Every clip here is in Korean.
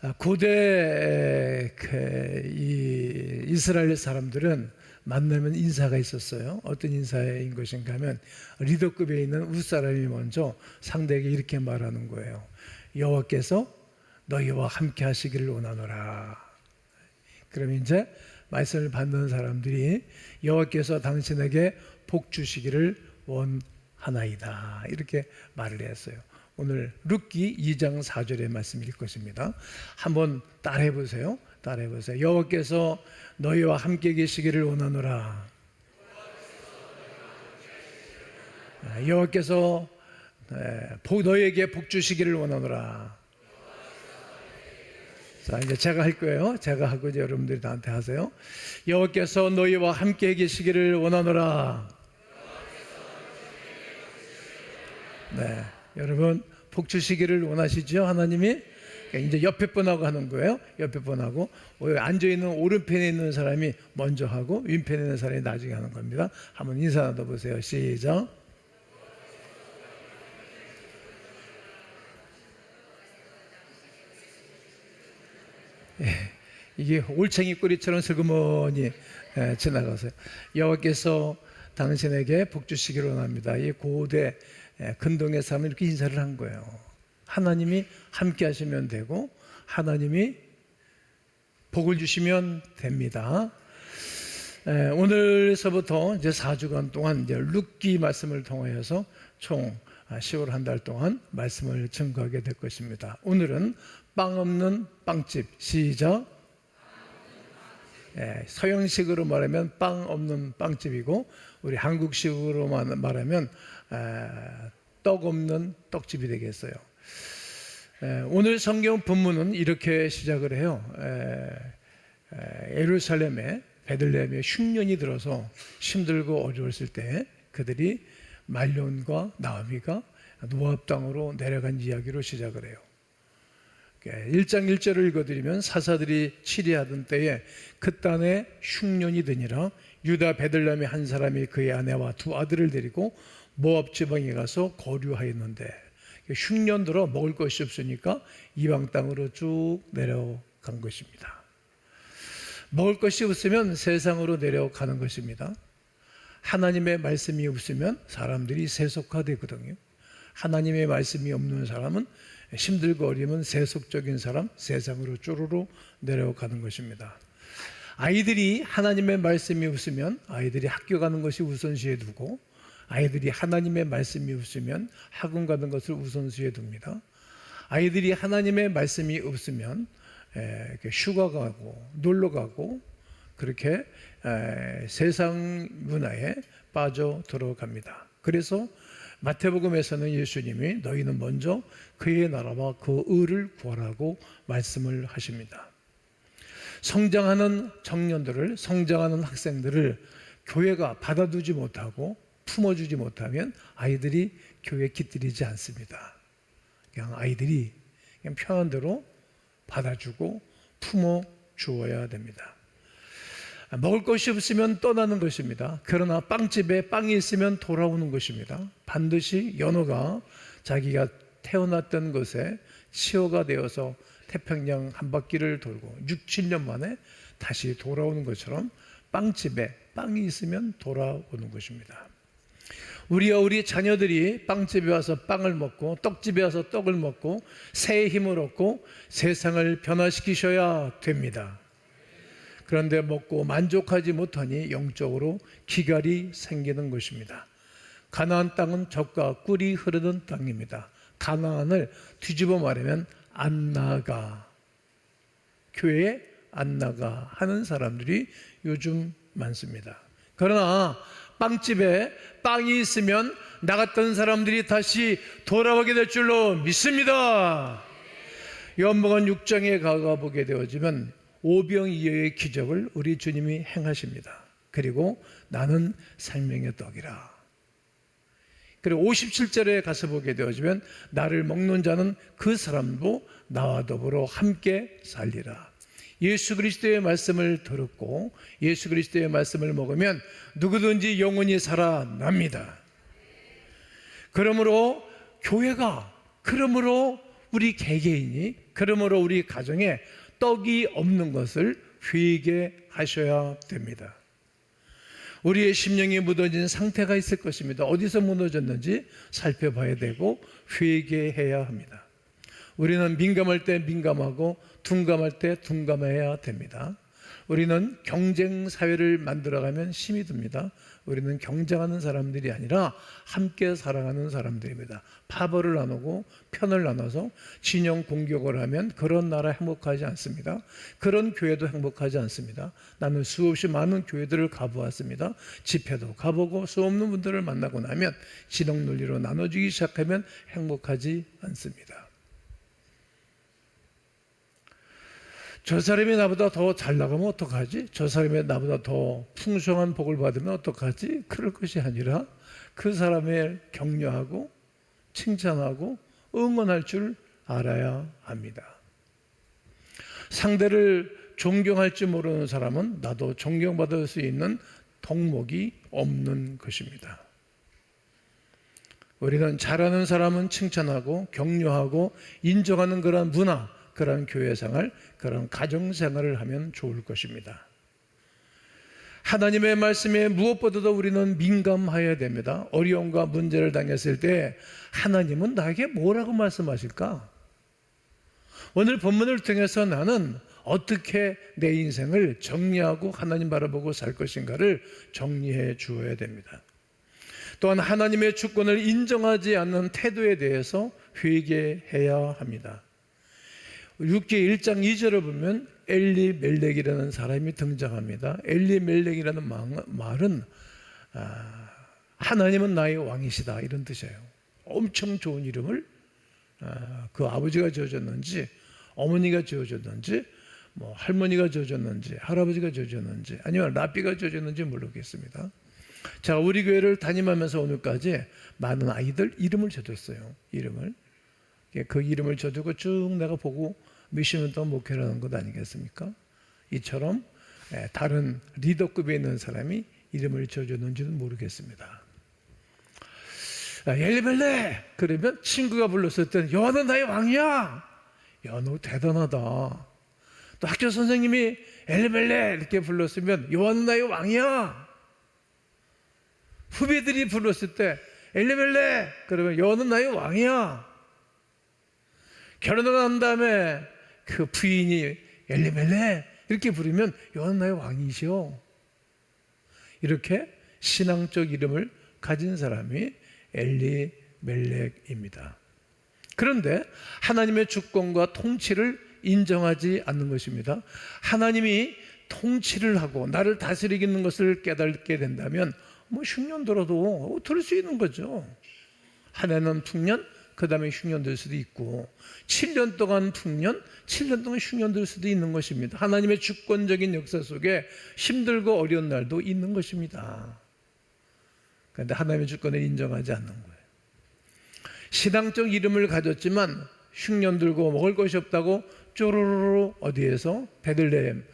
아, 고대 그, 이 이스라엘 사람들은 만나면 인사가 있었어요. 어떤 인사인 것인가 하면 리더급에 있는 윗사람이 먼저 상대에게 이렇게 말하는 거예요. 여호와께서 너희와 함께 하시기를 원하노라. 그럼 이제 말씀을 받는 사람들이 여호와께서 당신에게 복 주시기를 원하나이다. 이렇게 말을 했어요. 오늘 룻기 2장 4절의 말씀일 것입니다. 한번 따라해 보세요. 따라해 보세요. 여호와께서 너희와 함께 계시기를 원하노라. 아, 여호와께서 에, 복- 너희에게 복 주시기를 원하노라. 자, 이제 제가 할 거예요. 제가 하고 이제 여러분들이 나한테 하세요. 여호와께서 너희와 함께 계시기를 원하노라. 네, 여러분 복 주시기를 원하시죠? 하나님이 그러니까 이제 옆에 분하고 하는 거예요. 옆에 분하고 앉아 있는 오른편에 있는 사람이 먼저 하고 왼편에 있는 사람이 나중에 하는 겁니다. 한번 인사 나눠 보세요. 시작. 이게 올챙이 꼬리처럼 슬그머니 예, 지나가세요. 여호와께서 당신에게 복 주시기를 원합니다. 이 고대 예, 근동의 사람은 이렇게 인사를 한 거예요. 하나님이 함께 하시면 되고 하나님이 복을 주시면 됩니다. 예, 오늘서부터 이제 4주간 동안 이제 룻기 말씀을 통하여서 총 10월 한 달 동안 말씀을 증거하게 될 것입니다. 오늘은 빵 없는 빵집 시작. 예, 서양식으로 말하면 빵 없는 빵집이고 우리 한국식으로 말하면 에, 떡 없는 떡집이 되겠어요. 에, 오늘 성경 본문은 이렇게 시작을 해요. 에, 에, 예루살렘에 베들레헴에 흉년이 들어서 힘들고 어려웠을 때 그들이 말론과 나오미가 노압 땅으로 내려간 이야기로 시작을 해요. 1장 1절을 읽어드리면 사사들이 치리하던 때에 그 땅에 흉년이 드니라 유다 베들레헴의 한 사람이 그의 아내와 두 아들을 데리고 모압 지방에 가서 거류하였는데 흉년 들어 먹을 것이 없으니까 이방 땅으로 쭉 내려간 것입니다. 먹을 것이 없으면 세상으로 내려가는 것입니다. 하나님의 말씀이 없으면 사람들이 세속화되거든요. 하나님의 말씀이 없는 사람은 힘들고 어려면 세속적인 사람, 세상으로 쪼르르 내려가는 것입니다. 아이들이 하나님의 말씀이 없으면 아이들이 학교 가는 것이 우선시에 두고 아이들이 하나님의 말씀이 없으면 학원 가는 것을 우선시에 둡니다. 아이들이 하나님의 말씀이 없으면 휴가 가고 놀러 가고 그렇게 세상 문화에 빠져 들어갑니다. 그래서 마태복음에서는 예수님이 너희는 먼저 그의 나라와 그 의를 구하라고 말씀을 하십니다. 성장하는 청년들을 성장하는 학생들을 교회가 받아두지 못하고 품어주지 못하면 아이들이 교회 깃들이지 않습니다. 그냥 아이들이 그냥 편한 대로 받아주고 품어 주어야 됩니다. 먹을 것이 없으면 떠나는 것입니다. 그러나 빵집에 빵이 있으면 돌아오는 것입니다. 반드시 연호가 자기가 태어났던 곳에 치어가 되어서 태평양 한 바퀴를 돌고 6, 7년 만에 다시 돌아오는 것처럼 빵집에 빵이 있으면 돌아오는 것입니다. 우리와 우리 자녀들이 빵집에 와서 빵을 먹고 떡집에 와서 떡을 먹고 새의 힘을 얻고 세상을 변화시키셔야 됩니다. 그런데 먹고 만족하지 못하니 영적으로 기갈이 생기는 것입니다. 가나안 땅은 젖과 꿀이 흐르는 땅입니다. 가나안을 뒤집어 말하면 안 나가 교회에 안 나가 하는 사람들이 요즘 많습니다. 그러나 빵집에 빵이 있으면 나갔던 사람들이 다시 돌아오게 될 줄로 믿습니다. 요한복음 6장에 가가 보게 되어지면 오병이어의 기적을 우리 주님이 행하십니다. 그리고 나는 생명의 떡이라. 그리고 57절에 가서 보게 되어지면 나를 먹는 자는 그 사람도 나와 더불어 함께 살리라. 예수 그리스도의 말씀을 들었고 예수 그리스도의 말씀을 먹으면 누구든지 영원히 살아납니다. 그러므로 교회가 그러므로 우리 개개인이 그러므로 우리 가정에 떡이 없는 것을 회개하셔야 됩니다. 우리의 심령이 무너진 상태가 있을 것입니다. 어디서 무너졌는지 살펴봐야 되고 회개해야 합니다. 우리는 민감할 때 민감하고 둔감할 때 둔감해야 됩니다. 우리는 경쟁 사회를 만들어가면 힘이 듭니다. 우리는 경쟁하는 사람들이 아니라 함께 사랑하는 사람들입니다. 파벌을 나누고 편을 나눠서 진영 공격을 하면 그런 나라 행복하지 않습니다. 그런 교회도 행복하지 않습니다. 나는 수없이 많은 교회들을 가보았습니다. 집회도 가보고 수없는 분들을 만나고 나면 진영 논리로 나눠주기 시작하면 행복하지 않습니다. 저 사람이 나보다 더 잘 나가면 어떡하지? 저 사람이 나보다 더 풍성한 복을 받으면 어떡하지? 그럴 것이 아니라 그 사람을 격려하고 칭찬하고 응원할 줄 알아야 합니다. 상대를 존경할 줄 모르는 사람은 나도 존경받을 수 있는 덕목이 없는 것입니다. 우리는 잘하는 사람은 칭찬하고 격려하고 인정하는 그런 문화, 그런 교회 생활, 그런 가정 생활을 하면 좋을 것입니다. 하나님의 말씀에 무엇보다도 우리는 민감해야 됩니다. 어려움과 문제를 당했을 때 하나님은 나에게 뭐라고 말씀하실까? 오늘 본문을 통해서 나는 어떻게 내 인생을 정리하고 하나님 바라보고 살 것인가를 정리해 주어야 됩니다. 또한 하나님의 주권을 인정하지 않는 태도에 대해서 회개해야 합니다. 6기 1장 2절을 보면 엘리 멜렉이라는 사람이 등장합니다. 엘리 멜렉이라는 말은 아, 하나님은 나의 왕이시다 이런 뜻이에요. 엄청 좋은 이름을 아, 그 아버지가 지어줬는지 어머니가 지어줬는지 뭐 할머니가 지어줬는지 할아버지가 지어줬는지 아니면 라비가 지어줬는지 모르겠습니다. 자 우리 교회를 담임하면서 오늘까지 많은 아이들 이름을 지어줬어요. 이름을 그 이름을 지어주고 쭉 내가 보고 동안 목회를 하는 것 아니겠습니까? 이처럼 예, 다른 리더급에 있는 사람이 이름을 지어줬는지는 모르겠습니다. 엘리벨레 그러면 친구가 불렀을 때는 여호와는 나의 왕이야. 야, 너 대단하다. 또 학교 선생님이 엘리벨레 이렇게 불렀으면 여호와는 나의 왕이야. 후배들이 불렀을 때 엘리벨레 그러면 여호와는 나의 왕이야. 결혼을 한 다음에 그 부인이 엘리멜레 이렇게 부르면 여호와는 나의 왕이시오. 이렇게 신앙적 이름을 가진 사람이 엘리멜렉입니다. 그런데 하나님의 주권과 통치를 인정하지 않는 것입니다. 하나님이 통치를 하고 나를 다스리는 것을 깨닫게 된다면 뭐 흉년 들어도 들을 수 있는 거죠. 한 해는 풍년, 그 다음에 흉년 될 수도 있고 7년 동안 풍년, 7년 동안 흉년 될 수도 있는 것입니다. 하나님의 주권적인 역사 속에 힘들고 어려운 날도 있는 것입니다. 그런데 하나님의 주권을 인정하지 않는 거예요. 신앙적 이름을 가졌지만 흉년 들고 먹을 것이 없다고 쪼르르 어디에서 베들레헴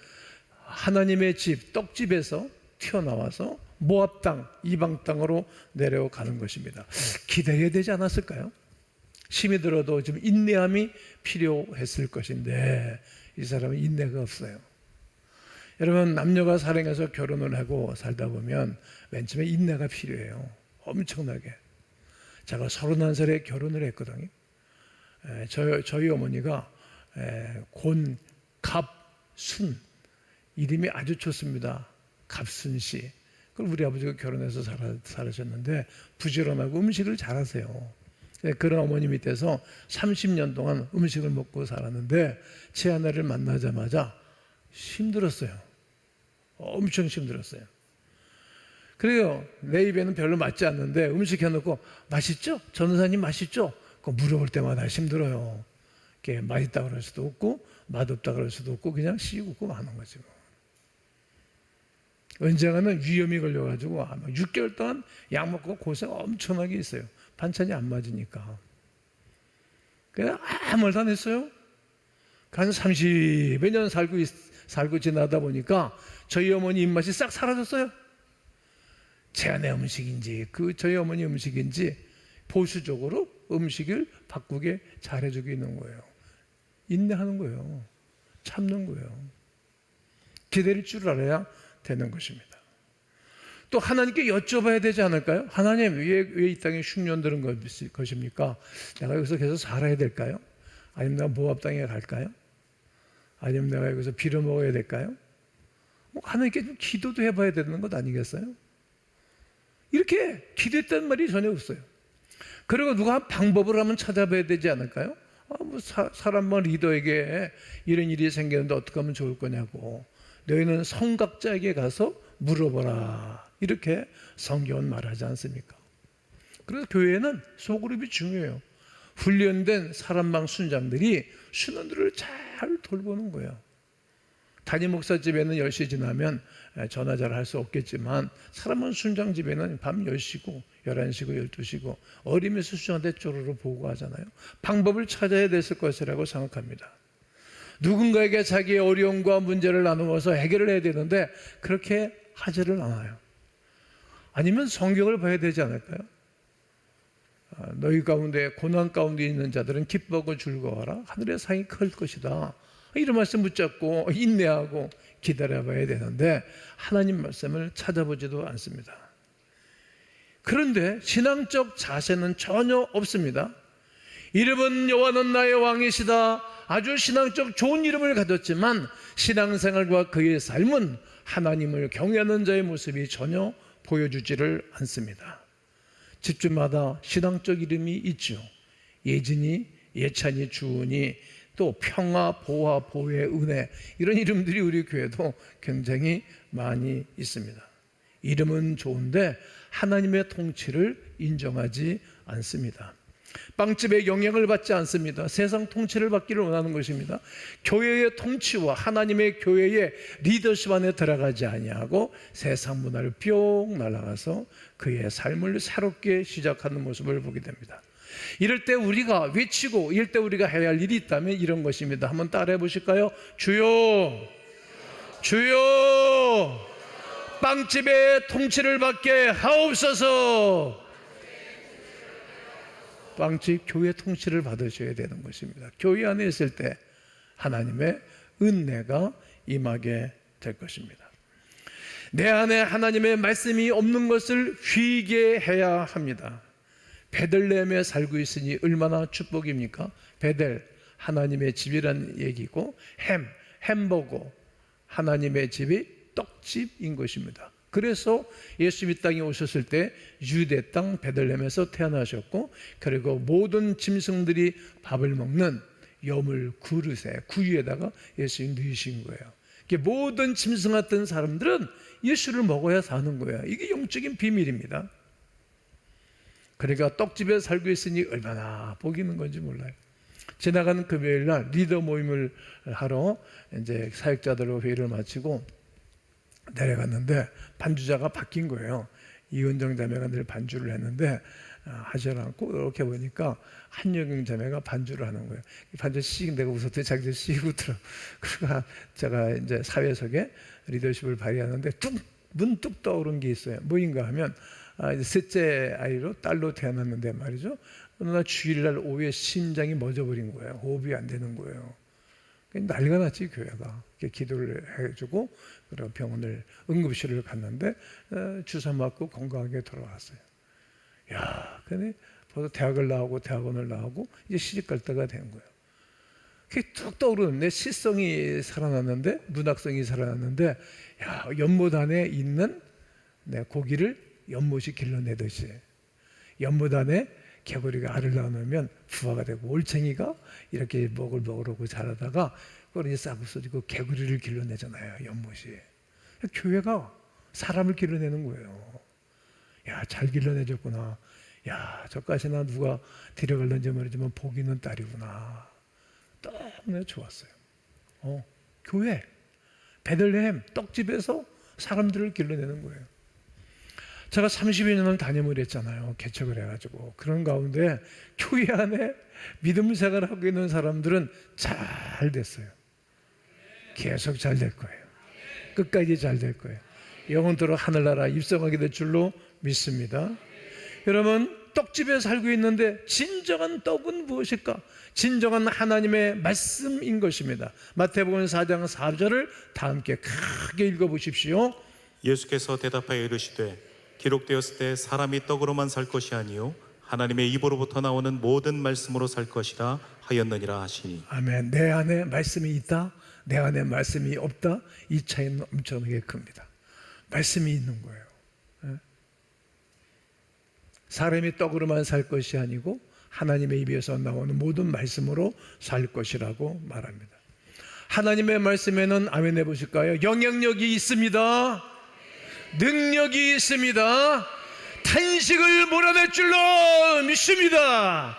하나님의 집 떡집에서 튀어나와서 모압 땅 이방 땅으로 내려가는 것입니다. 기다려야 되지 않았을까요? 힘이 들어도 좀 인내함이 필요했을 것인데 이 사람은 인내가 없어요. 여러분 남녀가 사랑해서 결혼을 하고 살다 보면 맨 처음에 인내가 필요해요. 엄청나게. 제가 서른한 살에 결혼을 했거든요. 에, 저, 저희 어머니가 에, 곤, 갑, 순 이름이 아주 좋습니다. 갑순 씨. 그걸 우리 아버지가 결혼해서 살아, 살으셨는데 부지런하고 음식을 잘하세요. 네, 그런 어머니 밑에서 30년 동안 음식을 먹고 살았는데 제 아내를 만나자마자 힘들었어요. 엄청 힘들었어요. 그래요. 내 입에는 별로 맞지 않는데 음식 해놓고 맛있죠? 전우사님 맛있죠? 그 물어볼 때마다 힘들어요. 이게 맛있다 그럴 수도 없고 맛없다 그럴 수도 없고 그냥 씹고 마는 거지 뭐. 언젠가는 위험이 걸려가지고 아마 6개월 동안 약 먹고 고생 엄청나게 했어요. 반찬이 안 맞으니까. 그냥 아무 말도 안 했어요. 한 30여 년 살고, 살고 지나다 보니까 저희 어머니 입맛이 싹 사라졌어요. 제 아내 음식인지, 그 저희 어머니 음식인지 보수적으로 음식을 바꾸게 잘해주고 있는 거예요. 인내하는 거예요. 참는 거예요. 기다릴 줄 알아야 되는 것입니다. 또 하나님께 여쭤봐야 되지 않을까요? 하나님 왜이 땅에 흉년 들은 것- 것입니까? 내가 여기서 계속 살아야 될까요? 아니면 내가 모압 땅에 갈까요? 아니면 내가 여기서 빌어 먹어야 될까요? 뭐 하나님께 좀 기도도 해봐야 되는 것 아니겠어요? 이렇게 기도했다는 말이 전혀 없어요. 그리고 누가 방법을 한번 찾아봐야 되지 않을까요? 아, 뭐 사, 뭐 리더에게 이런 일이 생겼는데 어떻게 하면 좋을 거냐고. 너희는 성각자에게 가서 물어보라. 이렇게 성경은 말하지 않습니까? 그래서 교회는 소그룹이 중요해요. 훈련된 사람방 순장들이 순원들을 잘 돌보는 거예요. 담임 목사 집에는 10시 지나면 전화 잘 할 수 없겠지만 사람은 순장 집에는 밤 10시고 11시고 12시고 어리면서 수장한테 쪼르르 보고하잖아요. 방법을 찾아야 됐을 것이라고 생각합니다. 누군가에게 자기의 어려움과 문제를 나누어서 해결을 해야 되는데 그렇게 하지를 않아요. 아니면 성경을 봐야 되지 않을까요? 아, 너희 가운데 고난 가운데 있는 자들은 기뻐하고 즐거워하라 하늘의 상이 클 것이다. 이런 말씀 붙잡고 인내하고 기다려봐야 되는데 하나님 말씀을 찾아보지도 않습니다. 그런데 신앙적 자세는 전혀 없습니다. 이름은 여호와는 나의 왕이시다. 아주 신앙적 좋은 이름을 가졌지만 신앙생활과 그의 삶은 하나님을 경외하는 자의 모습이 전혀 보여주지를 않습니다. 집주마다 신앙적 이름이 있죠. 예진이, 예찬이, 주은이, 또 평화, 보화, 보혜, 은혜 이런 이름들이 우리 교회도 굉장히 많이 있습니다. 이름은 좋은데 하나님의 통치를 인정하지 않습니다. 빵집에 영향을 받지 않습니다. 세상 통치를 받기를 원하는 것입니다. 교회의 통치와 하나님의 교회의 리더십 안에 들어가지 아니하고 세상 문화를 뿅 날아가서 그의 삶을 새롭게 시작하는 모습을 보게 됩니다. 이럴 때 우리가 외치고 이럴 때 우리가 해야 할 일이 있다면 이런 것입니다. 한번 따라해 보실까요? 주여, 주여, 빵집의 통치를 받게 하옵소서. 빵집 교회 통치를 받으셔야 되는 것입니다. 교회 안에 있을 때 하나님의 은혜가 임하게 될 것입니다. 내 안에 하나님의 말씀이 없는 것을 휘게 해야 합니다. 베들레헴에 살고 있으니 얼마나 축복입니까? 베델 하나님의 집이란 얘기고 햄 햄버거 하나님의 집이 떡집인 것입니다. 그래서 예수 이 땅에 오셨을 때 유대 땅 베들레헴에서 태어나셨고 그리고 모든 짐승들이 밥을 먹는 여물 그릇에 구유에다가 예수님 넣으신 거예요. 이게 모든 짐승 같은 사람들은 예수를 먹어야 사는 거야. 이게 영적인 비밀입니다. 그러니까 떡집에 살고 있으니 얼마나 복 있는 건지 몰라요. 지나가는 금요일 날 리더 모임을 하러 이제 사역자들로 회의를 마치고 내려갔는데 반주자가 바뀐 거예요. 이은정 자매가 늘 반주를 했는데 아, 하지 않고 이렇게 보니까 한여경 자매가 반주를 하는 거예요. 이 반주 씩 내가 웃었더니 자기들 씩 웃더라. 그러니까 제가 이제 사회석에 리더십을 발휘하는데 뚝 문득 떠오른 게 있어요. 뭐인가 하면 아, 이제 셋째 아이로 딸로 태어났는데 말이죠. 어느 날 주일날 오후에 심장이 멎어버린 거예요. 호흡이 안 되는 거예요. 난리가 났지 교회가 기도를 해주고 그리고 병원을 응급실을 갔는데 어, 주사 맞고 건강하게 돌아왔어요. 야, 근데 벌써 대학을 나오고 대학원을 나오고 이제 시집 갈 때가 된 거예요. 그게 툭 떠오르는 내 시성이 살아났는데 문학성이 살아났는데 야 연못 안에 있는 내 고기를 연못이 길러내듯이 연못 안에 개구리가 알을 낳으면 부화가 되고 올챙이가 이렇게 먹을 먹으려고 자라다가 그걸 이제 싹 없어지고 개구리를 길러내잖아요 연못이. 교회가 사람을 길러내는 거예요. 야 잘 길러내줬구나. 야 저까지나 누가 데려갈는지 모르지만 복 있는 딸이구나. 너무 좋았어요. 어, 교회 베들레헴 떡집에서 사람들을 길러내는 거예요 제가 30여 년을 담임을 했잖아요. 개척을 해가지고. 그런 가운데 교회 안에 믿음 생활을 하고 있는 사람들은 잘 됐어요. 계속 잘 될 거예요. 끝까지 잘 될 거예요. 영원토록 하늘나라 입성하게 될 줄로 믿습니다. 여러분, 떡집에 살고 있는데 진정한 떡은 무엇일까? 진정한 하나님의 말씀인 것입니다. 마태복음 4장 4절을 다 함께 크게 읽어 보십시오. 예수께서 대답하여 이르시되 기록되었을 때 사람이 떡으로만 살 것이 아니요 하나님의 입으로부터 나오는 모든 말씀으로 살 것이라 하였느니라 하시니 아멘. 내 안에 말씀이 있다. 내 안에 말씀이 없다. 이 차이는 엄청나게 큽니다. 말씀이 있는 거예요. 예? 사람이 떡으로만 살 것이 아니고 하나님의 입에서 나오는 모든 말씀으로 살 것이라고 말합니다. 하나님의 말씀에는 아멘 해보실까요? 영향력이 있습니다. 능력이 있습니다. 탄식을 몰아낼 줄로 믿습니다.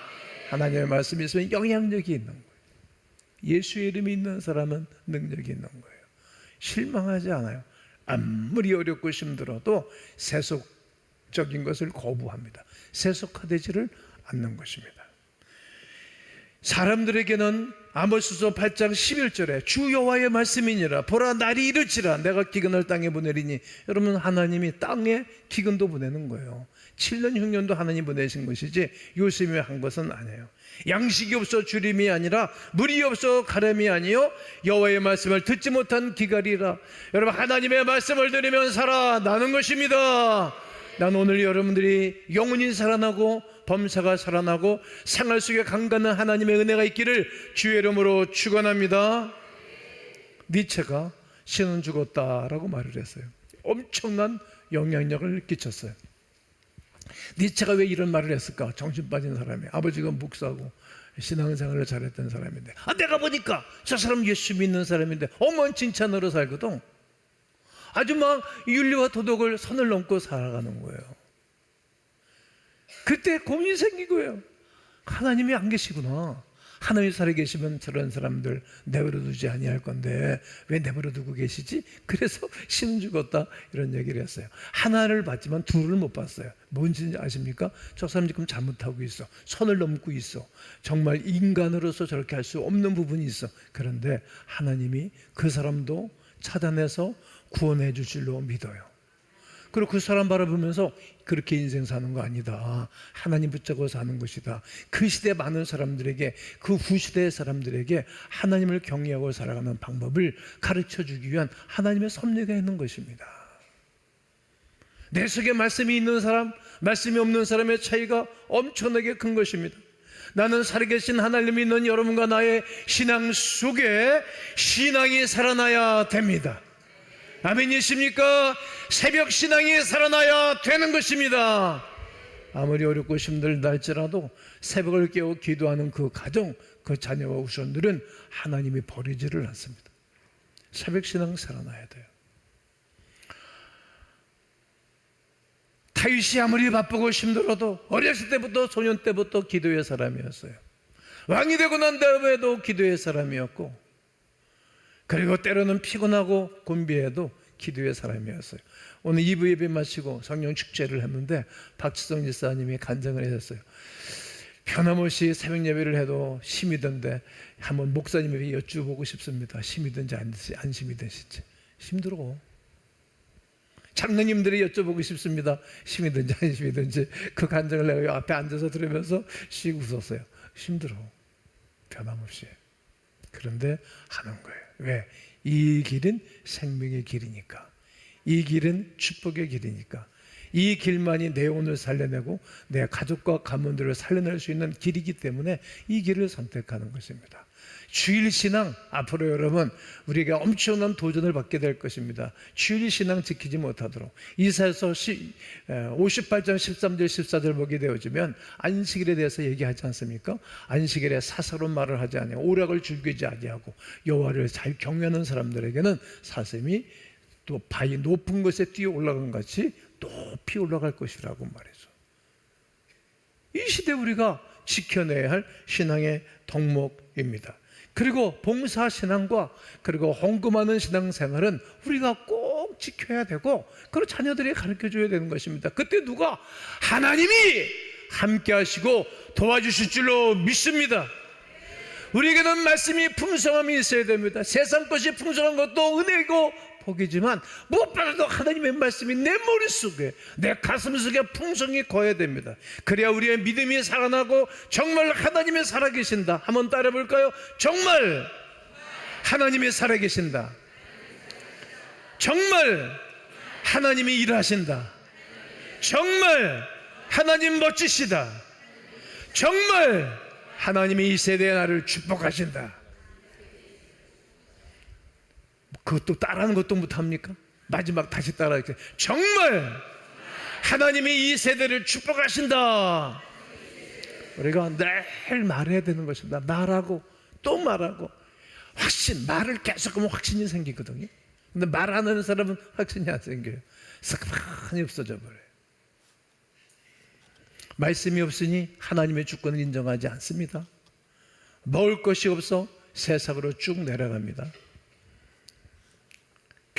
하나님의 말씀이 있으면 영향력이 있는 거예요. 예수의 이름이 있는 사람은 능력이 있는 거예요. 실망하지 않아요. 아무리 어렵고 힘들어도 세속적인 것을 거부합니다. 세속화되지를 않는 것입니다. 사람들에게는 아모스서 8장 11절에 주 여호와의 말씀이니라 보라 날이 이르지라 내가 기근을 땅에 보내리니 여러분 하나님이 땅에 기근도 보내는 거예요. 7년 흉년도 하나님 보내신 것이지 요셉이 한 것은 아니에요. 양식이 없어 주림이 아니라 물이 없어 가렴이 아니요 여호와의 말씀을 듣지 못한 기갈이라 여러분 하나님의 말씀을 들으면 살아나는 것입니다. 난 오늘 여러분들이 영혼이 살아나고 범사가 살아나고 생활 속에 강건한 하나님의 은혜가 있기를 주의 이름으로 축원합니다. 니체가 신은 죽었다라고 말을 했어요. 엄청난 영향력을 끼쳤어요. 니체가 왜 이런 말을 했을까? 정신 빠진 사람이 아버지가 목사고 신앙생활을 잘했던 사람인데 아 내가 보니까 저 사람 예수 믿는 사람인데 어마한 칭찬으로 살거든. 아주 막 윤리와 도덕을 선을 넘고 살아가는 거예요. 그때 고민이 거예요. 하나님이 안 계시구나. 하나님 살아 계시면 저런 사람들 내버려 두지 아니할 건데 왜 내버려 두고 계시지? 그래서 신 죽었다 이런 얘기를 했어요. 하나를 봤지만 둘을 못 봤어요. 뭔지 아십니까? 저 사람 지금 잘못하고 있어. 선을 넘고 있어. 정말 인간으로서 저렇게 할 수 없는 부분이 있어. 그런데 하나님이 그 사람도 찾아내서 구원해 줄 줄로 믿어요. 그리고 그 사람 바라보면서 그렇게 인생 사는 거 아니다. 하나님 붙잡고 사는 것이다. 그 시대 많은 사람들에게 그 후시대의 사람들에게 하나님을 경외하고 살아가는 방법을 가르쳐 주기 위한 하나님의 섭리가 있는 것입니다. 내 속에 말씀이 있는 사람, 말씀이 없는 사람의 차이가 엄청나게 큰 것입니다. 나는 살아계신 하나님이 있는 여러분과 나의 신앙 속에 신앙이 살아나야 됩니다. 아멘이십니까? 새벽 신앙이 살아나야 되는 것입니다. 아무리 어렵고 힘들다 할지라도 새벽을 깨워 기도하는 그 가정, 그 자녀와 후손들은 하나님이 버리지를 않습니다. 새벽 신앙 살아나야 돼요. 타윗이 아무리 바쁘고 힘들어도 어렸을 때부터 소년 때부터 기도의 사람이었어요. 왕이 되고 난 다음에도 기도의 사람이었고 그리고 때로는 피곤하고 곤비해도 기도의 사람이었어요. 오늘 2부 예배 마치고 성령 축제를 했는데 박지성 지사님이 간증을 해줬어요. 변함없이 새벽 예배를 해도 힘이 든데 한번 목사님에게 여쭈보고 싶습니다. 힘이 든지 안, 안 힘이 드신지. 힘들어. 장로님들이 여쭤보고 싶습니다. 힘이 든지 안 힘이 든지 그 간증을 내가 앞에 앉아서 들으면서 씩 웃었어요. 힘들어. 변함없이. 그런데 하는 거예요. 왜? 이 길은 생명의 길이니까. 이 길은 축복의 길이니까. 이 길만이 내 오늘 살려내고 내 가족과 가문들을 살려낼 수 있는 길이기 때문에 이 길을 선택하는 것입니다. 주일 신앙 앞으로 여러분 우리가 엄청난 도전을 받게 될 것입니다. 주일 신앙 지키지 못하도록 이사에서 58장 13절 14절 보게 되어지면 안식일에 대해서 얘기하지 않습니까? 안식일에 사사로운 말을 하지 아니하고 오락을 즐기지 아니하고 여호와를 잘 경외하는 사람들에게는 사슴이 또 바위 높은 곳에 뛰어 올라간 같이 높이 올라갈 것이라고 말해서 이 시대 우리가 지켜내야 할 신앙의 덕목입니다. 그리고 봉사 신앙과 그리고 헌금하는 신앙 생활은 우리가 꼭 지켜야 되고 그리고 자녀들이 가르쳐 줘야 되는 것입니다. 그때 누가 하나님이 함께 하시고 도와주실 줄로 믿습니다. 우리에게는 말씀이 풍성함이 있어야 됩니다. 세상 것이 풍성한 것도 은혜이고 복이지만 무엇보다도 하나님의 말씀이 내 머릿속에 내 가슴 속에 풍성히 거해야 됩니다. 그래야 우리의 믿음이 살아나고 정말 하나님이 살아계신다. 한번 따라 볼까요? 정말 하나님이 살아계신다. 정말 하나님이 일하신다. 정말 하나님 멋지시다. 정말 하나님이 이 세대의 나를 축복하신다. 그것도 따라하는 것도 못합니까? 마지막 다시 따라 이렇게 정말 하나님이 이 세대를 축복하신다. 우리가 늘 말해야 되는 것입니다. 말하고 또 말하고 확신 말을 계속 하면 확신이 생기거든요. 근데 말 안 하는 사람은 확신이 안 생겨요. 싹하니 없어져 버려요. 말씀이 없으니 하나님의 주권을 인정하지 않습니다. 먹을 것이 없어 세상으로 쭉 내려갑니다.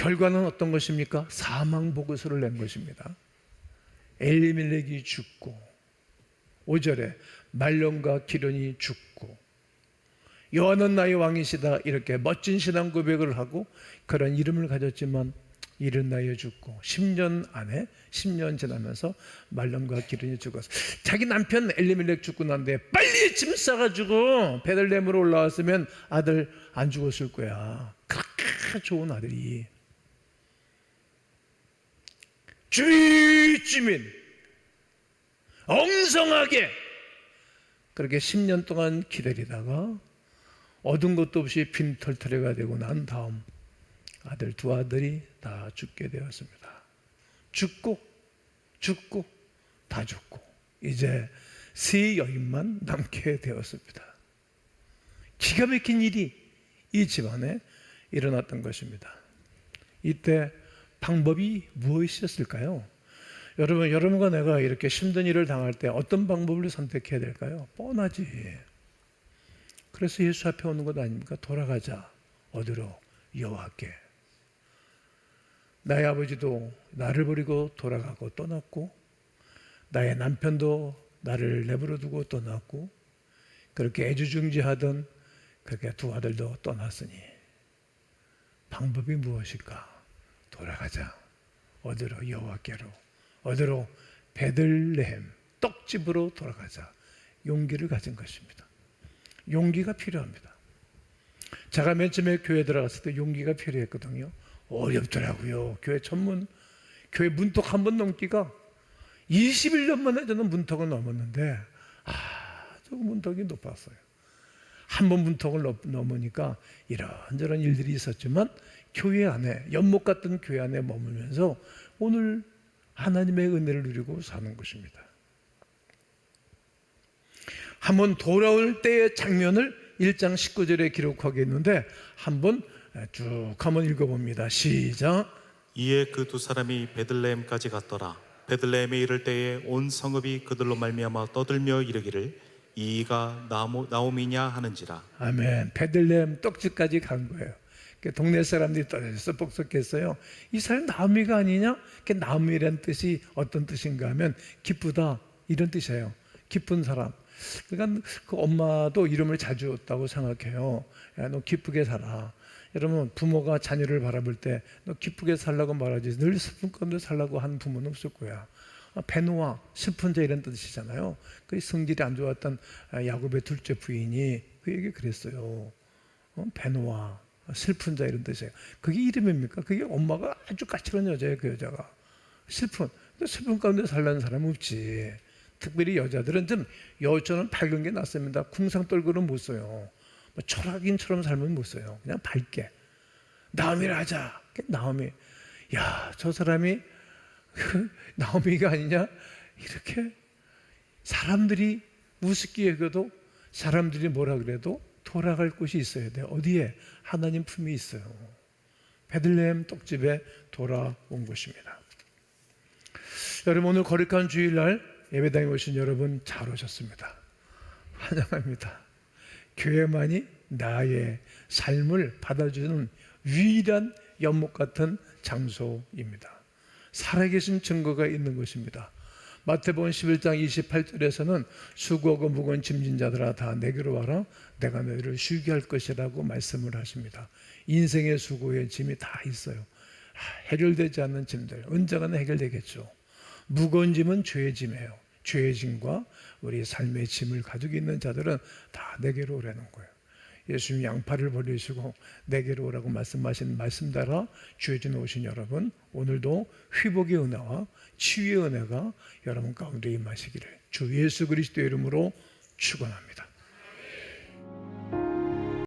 결과는 어떤 것입니까? 사망 보고서를 낸 것입니다. 엘리멜렉이 죽고 5절에 말론과 기련이 죽고 여호와는 나의 왕이시다 이렇게 멋진 신앙 고백을 하고 그런 이름을 가졌지만 이른 나이에 죽고 10년 안에 10년 지나면서 말론과 기련이 죽었어. 자기 남편 엘리멜렉 죽고 난데 빨리 짐 싸가지고 베들레헴으로 올라왔으면 아들 안 죽었을 거야. 그렇게 좋은 아들이 주의주민 엉성하게 그렇게 10년 동안 기다리다가 얻은 것도 없이 빈털터리가 되고 난 다음 아들 두 아들이 다 죽게 되었습니다. 죽고 죽고 다 죽고 이제 세 여인만 남게 되었습니다. 기가 막힌 일이 이 집안에 일어났던 것입니다. 이때 방법이 무엇이었을까요? 여러분, 여러분과 내가 이렇게 힘든 일을 당할 때 어떤 방법을 선택해야 될까요? 뻔하지. 그래서 예수 앞에 오는 것 아닙니까? 돌아가자. 어디로? 여호와께. 나의 아버지도 나를 버리고 돌아가고 떠났고 나의 남편도 나를 내버려 두고 떠났고 그렇게 애주중지하던 그렇게 두 아들도 떠났으니 방법이 무엇일까? 돌아가자. 어디로? 여호와께로. 어디로? 베들레헴 떡집으로 돌아가자. 용기를 가진 것입니다. 용기가 필요합니다. 제가 맨 처음에 교회 들어갔을 때 용기가 필요했거든요. 어렵더라고요. 교회 천문, 교회 문턱 한 번 넘기가 21년 만에 저는 문턱을 넘었는데, 아, 저 문턱이 높았어요. 한 번 문턱을 넘- 넘으니까 이런저런 일들이 있었지만, 교회 안에, 연못 같은 교회 안에 머물면서 오늘 하나님의 은혜를 누리고 사는 것입니다. 한번 돌아올 때의 장면을 1장 19절에 기록하게 있는데 한번 쭉 한번 읽어봅니다. 시작. 이에 그 두 사람이 베들레헴까지 갔더라. 베들레헴에 이를 때에 온 성읍이 그들로 말미암아 떠들며 이르기를 이가 나오미냐 하는지라. 아멘. 베들레헴 떡집까지 간 거예요. 그 동네 사람들이 떠들어서 복속했어요. 이 사람 나오미가 아니냐? 그 나오미란 뜻이 어떤 뜻인가 하면 기쁘다 이런 뜻이에요. 기쁜 사람. 그러니까 그 엄마도 이름을 자주 줬다고 생각해요. 야, 너 기쁘게 살아. 여러분 부모가 자녀를 바라볼 때 너 기쁘게 살라고 말하지 늘 슬픈 가운데 살라고 하는 부모는 없을 거야. 아, 베노아 슬픈 자 이런 뜻이잖아요. 그 성질이 안 좋았던 아, 야곱의 둘째 부인이 그에게 그랬어요. 어, 베노아 슬픈 자 이런 뜻이에요. 그게 이름입니까? 그게 엄마가 아주 까칠한 여자예요. 그 여자가 슬픈 근데 슬픈 가운데 살라는 사람은 없지. 특별히 여자들은 좀 여자는 밝은 게 낫습니다. 궁상 떨고는 못 써요. 뭐 철학인처럼 살면 못 써요. 그냥 밝게 나오미를 하자. 나오미 야 저 사람이 나오미가 아니냐 이렇게 사람들이 우습게 여겨도 사람들이 뭐라 그래도 돌아갈 곳이 있어야 돼. 어디에 하나님 품이 있어요. 베들레헴 떡집에 돌아온 것입니다. 여러분 오늘 거룩한 주일날 예배당에 오신 여러분 잘 오셨습니다. 환영합니다. 교회만이 나의 삶을 받아주는 유일한 연못 같은 장소입니다. 살아계신 증거가 있는 것입니다. 마태복음 11장 28절에서는 수고하고 무거운 짐진 자들아 다 내게로 와라 내가 너희를 쉬게 할 것이라고 말씀을 하십니다. 인생의 수고의 짐이 다 있어요. 해결되지 않는 짐들 언젠가는 해결되겠죠. 무거운 짐은 죄의 짐이에요. 죄의 짐과 우리 삶의 짐을 가지고 있는 자들은 다 내게로 오라는 거예요. 예수님 양팔을 벌리시고 내게로 오라고 말씀하신 말씀 따라 주의 진 오신 여러분 오늘도 회복의 은혜와 치유의 은혜가 여러분 가운데 임하시기를 주 예수 그리스도의 이름으로 축원합니다.